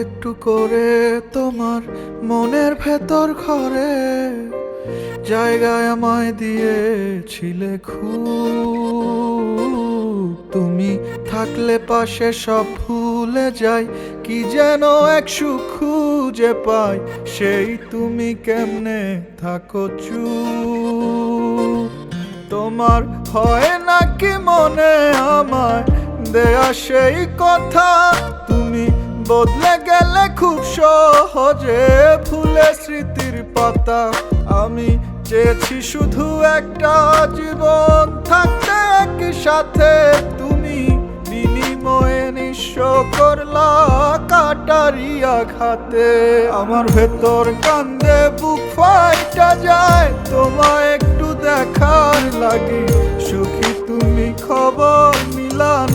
একটু করে তোমার মনের ভেতর ঘরে জায়গায় আমায় দিয়েছিলে খুব। তুমি থাকলে পাশে সব ভুলে যাই, কি যেন এক সুখ খুঁজে পাই, সেই তুমি কেমনে থাকো চুপ? তোমার হয় নাকি মনে আমায় দেয়া সেই কথা? তুমি বদলে গেলে খুব সহজে ভুলে স্মৃতির পাতা। আমি চেয়েছি শুধু একটা জীবন, থাকতে একই সাথে তুমি বিনিময়ে নিঃস্ব করলা কাটারি আঘাতে। আমার ভেতর কান্দে বুক ফাইটা যায়, তোমায় একটু দেখার লাগে। সুখী তুমি খবর মিলানা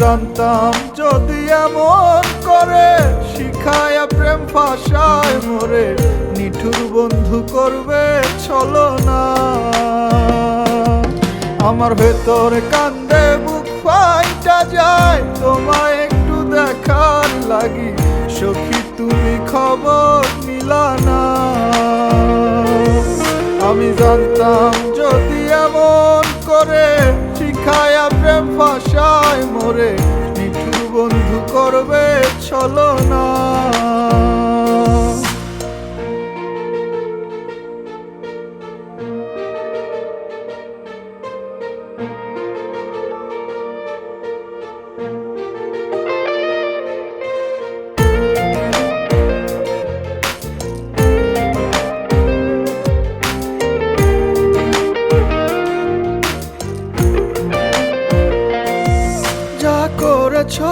জানতাম যদি এমন করে, শিখায় প্রেম ফাঁসায় মোরে, নিঠুর বন্ধু করবে, চলো না। আমার ভেতর কান্দে, বুক ফাইটা যায়, তোমায় একটু দেখার লাগি, সখী তুমি খবর নিলা না। আমি জানতাম যদি এমন করে, শিখায়া চলো না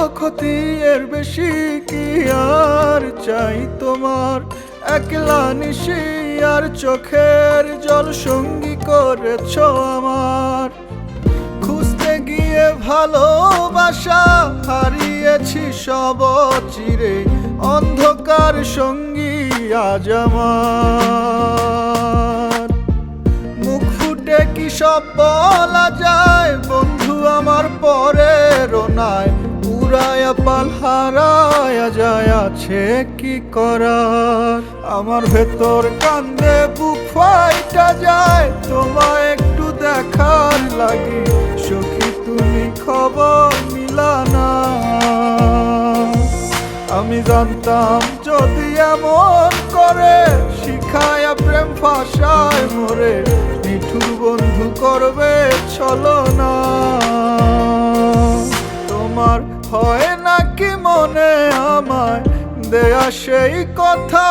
ক্ষতি এর বেশি কি আর চাই তোমার? একলা নিশি আর চোখের জল সঙ্গী করেছ আমার। খুঁজতে গিয়ে ভালোবাসা হারিয়েছি সব চিরে, অন্ধকার সঙ্গী আজ আমার। মুখ ফুটে কি সব বলা যায়? বন্ধু আমার পরে রোনায় উড়ায়া পাল হারায়া যায়, আছে কি করার? আমার ভেতর কান্দে, বুক ফাইটা যায়। তোমায় একটু দেখার লাগে, সখী তুমি খবর মিলানা। আমি জানতাম যদি এমন করে, শিখায় প্রেম ফাঁসায় মরে, নিঠুর বন্ধু করবে চলো না সেই কথা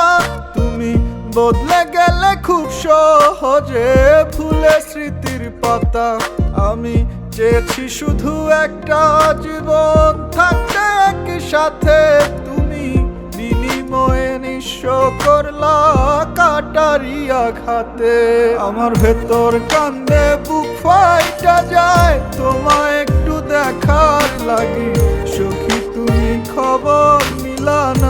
তুমি বদলে গেলে খুব সহজে ভুলে স্মৃতির পাতা। আমি চেয়েছি শুধু একটা জীবন থাকতে একই সাথে তুমি বিনিময়ে নিঃস্ব করলা কাটারি আঘাতে। আমার ভেতর কান্দে বুক ফাইটা যায়, তোমায় একটু দেখার লাগি। সখী, তুমি খবর মিলানা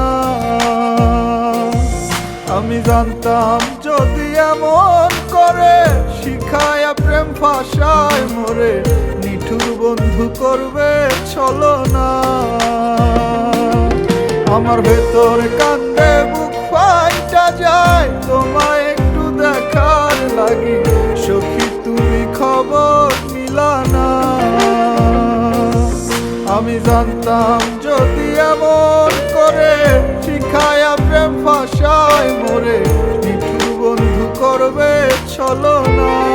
আমি জানতাম যদি এমন করে, শিখায় প্রেম ফাঁসায় মোরে, নিঠুর বন্ধু করবে, চলো না। আমার ভেতর কান্দে, বুক ফাইটা যায়, তোমায় একটু দেখার লাগি। সখী, তুমি খবর মিলানা আমি জানতাম যদি এমন করে ফাঁসায় মোরে বন্ধু করবে চলো না।